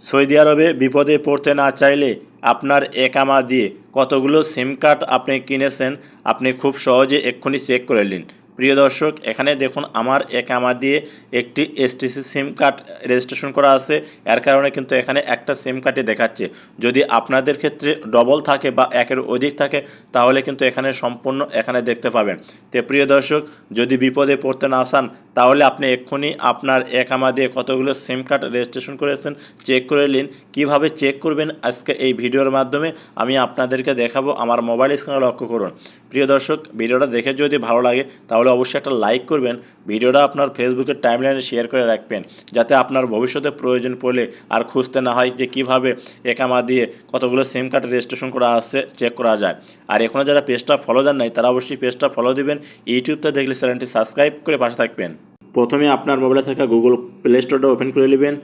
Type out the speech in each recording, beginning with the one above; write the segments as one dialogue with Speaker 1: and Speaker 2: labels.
Speaker 1: Saudi আরবে বিপদে পড়তে না চাইলে আপনার একামা দিয়ে কতগুলো সিম কার্ড আপনি কিনেছেন, আপনি খুব সহজে এক্ষুনি চেক করে নিন। প্রিয় দর্শক, এখানে দেখুন আমার একামা দিয়ে একটি এসটিসি সিম কার্ড রেজিস্ট্রেশন করা আছে। এর কারণে কিন্তু এখানে একটা সিম কার্ডে দেখাচ্ছে। যদি আপনাদের ক্ষেত্রে ডবল থাকে বা একের অধিক থাকে, তাহলে কিন্তু এখানে সম্পূর্ণ এখানে দেখতে পাবেন। তো প্রিয় দর্শক, যদি বিপদে পড়তে না চান তাহলে আপনি এক্ষুনি আপনার একামা দিয়ে কতগুলো সিম কার্ড রেজিস্ট্রেশন করেছেন চেক করে নিন। কীভাবে চেক করবেন আজকে এই ভিডিওর মাধ্যমে আমি আপনাদেরকে দেখাবো আমার মোবাইল স্ক্রিনে লক্ষ্য করুন। প্রিয় দর্শক, ভিডিওটা দেখে যদি ভালো লাগে, তাহলে অবশ্যই একটা লাইক করবেন। ভিডিওটা আপনার ফেসবুকের টাইমলাইনে শেয়ার করে রাখবেন, যাতে আপনার ভবিষ্যতে প্রয়োজন পড়লে আর খুঁজতে না হয় যে কীভাবে একামা দিয়ে কতগুলো সিম কার্ড রেজিস্ট্রেশন করা আছে চেক করা যায়। আর এখনও যারা পেজটা ফলো দেন নাই, তারা অবশ্যই পেজটা ফলো দিবেন। ইউটিউবটা দেখলে চ্যানেলটি সাবস্ক্রাইব করে পাশে থাকবেন। প্রথমে আপনার মোবাইলে থাকা গুগল প্লে স্টোরটা ওপেন করে নেবেন।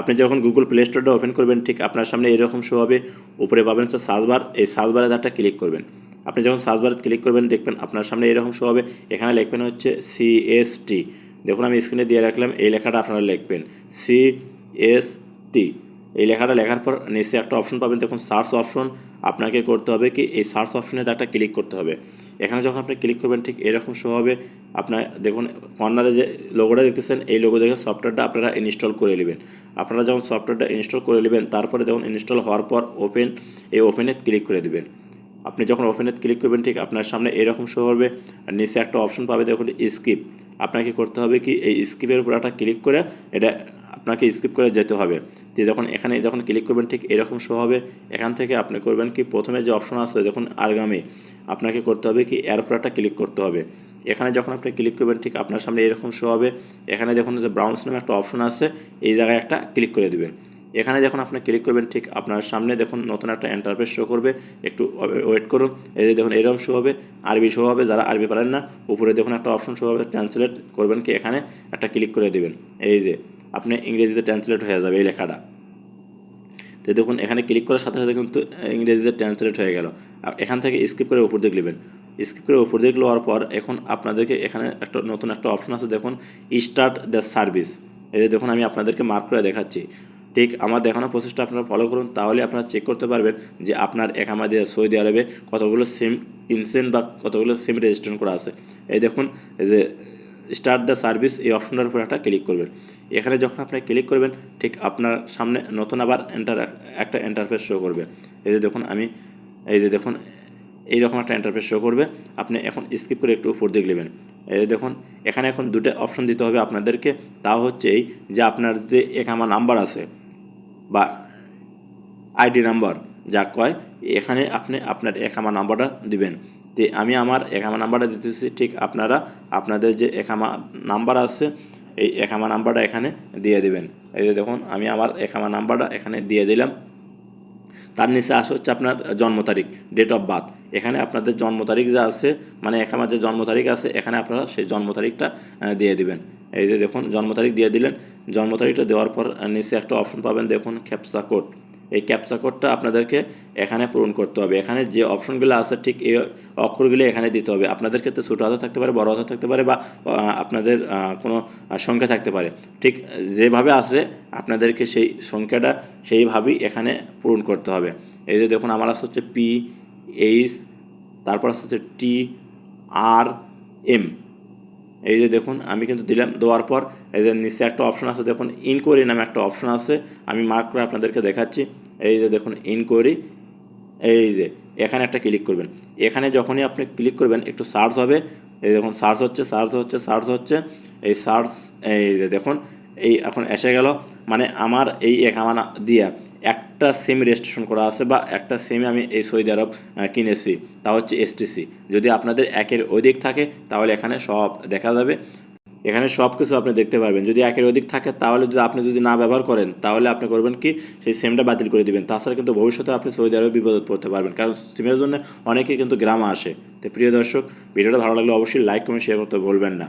Speaker 1: আপনি যখন গুগল প্লে স্টোরটা ওপেন করবেন, ঠিক আপনার সামনে এরকম শো হবে। উপরে পাবেন হচ্ছে সার্চবার এই সার্চবারে একটা ক্লিক করবেন। আপনি যখন সার্চবারে ক্লিক করবেন, দেখবেন আপনার সামনে এরকম শো হবে। এখানে লিখবেন হচ্ছে সিএসটি দেখুন, আমি স্ক্রিনে দিয়ে রাখলাম। এই লেখাটা আপনারা লিখবেন। সিএসটি এই লেখাটা লেখার পর নিচে একটা অপশন পাবেন। দেখুন সার্চ অপশন আপনাকে করতে হবে কি, এই সার্চ অপশনে একটা ক্লিক করতে হবে। এখানে যখন আপনি ক্লিক করবেন, ঠিক এরকম শো হবে। আপনার দেখুন, কর্নারে যে লোগোটা দেখতেছেন, এই লোগো দেখে সফটওয়্যারটা আপনারা ইনস্টল করে নেবেন। আপনারা যখন সফটওয়্যারটা ইনস্টল করে নেবেন, তারপরে দেখুন ইনস্টল হওয়ার পর ওপেন এই ওপেনে ক্লিক করে দেবেন। আপনি যখন ওপেনে ক্লিক করবেন, ঠিক আপনার সামনে এরকম শো হবে, আর নিচে একটা অপশন পাবে, দেখুন স্কিপ আপনাকে করতে হবে কি, এই স্কিপের উপর একটা ক্লিক করে এটা আপনাকে স্কিপ করে যেতে হবে। যে যখন এখানে যখন ক্লিক করবেন, ঠিক এরকম শো হবে, এখান থেকে আপনি করবেন কি, প্রথমে যে অপশন আছে দেখুন, আরগামী। আপনাকে করতে হবে কি, এর উপর একটা ক্লিক করতে হবে। এখানে যখন আপনি ক্লিক করবেন, ঠিক আপনার সামনে এরকম শো হবে। এখানে দেখুন যে ব্রাউন্স নামে একটা অপশন আছে, এই জায়গায় একটা ক্লিক করে দেবেন। এখানে যখন আপনি ক্লিক করবেন, ঠিক আপনার সামনে দেখুন নতুন একটা ইন্টারফেস শো করবে। একটু ওয়েট করুন, এই যে দেখুন এরকম শো হবে, আরবি শো হবে, যারা আরবি পারেন না, উপরে দেখুন একটা অপশন শো হবে ট্রান্সলেট করবেন কি এখানে, একটা ক্লিক করে দেবেন। এই যে, আপনি ইংরেজিতে ট্রান্সলেট হয়ে যাবে এই লেখাটা। তো দেখুন, এখানে ক্লিক করার সাথে সাথে কিন্তু ইংরেজিতে ট্রান্সলেট হয়ে গেল। এখান থেকে স্কিপ করে উপর দিকে নেবেন। স্কিপ করে উপর দিকে নেওয়ার পর এখন আপনাদেরকে এখানে একটা নতুন একটা অপশন আছে, দেখুন স্টার্ট দ্য সার্ভিস এই যে দেখুন, আমি আপনাদেরকে মার্ক করে দেখাচ্ছি। ঠিক আমার দেখানো প্রসেসটা আপনারা ফলো করুন, তাহলে আপনারা চেক করতে পারবেন যে আপনার এক আমাদের সৌদি আরবে কতগুলো সিম কিনছেন বা কতগুলো সিম রেজিস্ট্রেশন করা আছে। এই দেখুন যে স্টার্ট দ্য সার্ভিস এই অপশনটার উপর একটা ক্লিক করবেন। এখানে যখন আপনি ক্লিক করবেন, ঠিক আপনার সামনে নতুন আবার এন্টার একটা এন্টারফেস শো করবে। এই যে দেখুন, আমি, এই যে দেখুন এইরকম একটা ইন্টারফেস শো করবে। আপনি এখন স্কিপ করে একটু উপর দিকে নেবেন। এই দেখুন, এখানে এখন দুটো অপশন দিতে হবে আপনাদেরকে। তা হচ্ছে এই যে আপনার যে একামা নাম্বার আছে বা আইডি নাম্বার যা কয়, এখানে আপনি আপনার একামা নাম্বারটা দিবেন। যে আমি আমার একামা নাম্বারটা দিতেছি, ঠিক আপনারা আপনাদের যে একামা নাম্বার আছে, এই একামা নাম্বারটা এখানে দিয়ে দিবেন। এই যে দেখুন, আমি আমার একামা নাম্বারটা এখানে দিয়ে দিলাম। তার নিচে আসে হচ্ছে আপনার জন্ম তারিখ ডেট অফ বার্থ এখানে আপনাদের জন্ম তারিখ যা আছে মানে এখানে যে জন্ম তারিখ আছে, এখানে আপনারা সেই জন্ম তারিখটা দিয়ে দিবেন। এই যে দেখুন, জন্ম তারিখ দিয়ে দিলেন। জন্ম তারিখটা দেওয়ার পর নিচে একটা অপশন পাবেন, দেখুন ক্যাপসা কোড এই ক্যাপসা কোডটা আপনাদেরকে এখানে পূরণ করতে হবে। এখানে যে অপশনগুলো আছে, ঠিক এই অক্ষরগুলো এখানে দিতে হবে। আপনাদের ক্ষেত্রে ছোটো হাতে থাকতে পারে, বড় হাতে থাকতে পারে বা আপনাদের কোনো সংখ্যা থাকতে পারে। ঠিক যেভাবে আছে, আপনাদেরকে সেই সংখ্যাটা সেইভাবেই এখানে পূরণ করতে হবে। এই যে দেখুন, আমার আছে হচ্ছে পি এইচ তারপর আছে হচ্ছে টি আর এম এই যে দেখুন, আমি কিন্তু দিলাম, দেওয়ার পর এই যে নিচে একটা অপশন আছে, দেখুন ইনকোয়ারি নামে একটা অপশন আছে, আমি মার্ক করে আপনাদেরকে দেখাচ্ছি। এই যে দেখুন ইনকোয়ারি এই যে, এখানে একটা ক্লিক করবেন। এখানে যখনই আপনি ক্লিক করবেন, একটু সার্চ হবে। এই দেখুন সার্চ হচ্ছে সার্চ হচ্ছে সার্চ হচ্ছে। এই সার্চ এই যে দেখুন, এই এখন এসে গেল। মানে আমার এই একামানা দিয়া একটা সিম রেজিস্ট্রেশন করা আছে বা একটা সিম আমি এই সৌদি আরব কিনেছি, তা হচ্ছে এসটিসি যদি আপনাদের একের অধিক থাকে, তাহলে এখানে সব দেখা যাবে। এখানে সব কিছু আপনি দেখতে পারবেন। যদি একের অধিক থাকে, তাহলে যদি আপনি যদি না ব্যবহার করেন, তাহলে আপনি করবেন কি, সেই সিমটা বাতিল করে দিবেন। তাছাড়া কিন্তু ভবিষ্যতে আপনি সৌদি আরবে বিপদে পড়তে পারবেন, কারণ সিমের জন্য অনেকেই কিন্তু গ্রামে আসে। তো প্রিয় দর্শক, ভিডিওটা ভালো লাগলে অবশ্যই লাইক কমেন্ট শেয়ার করতে ভুলবেন না।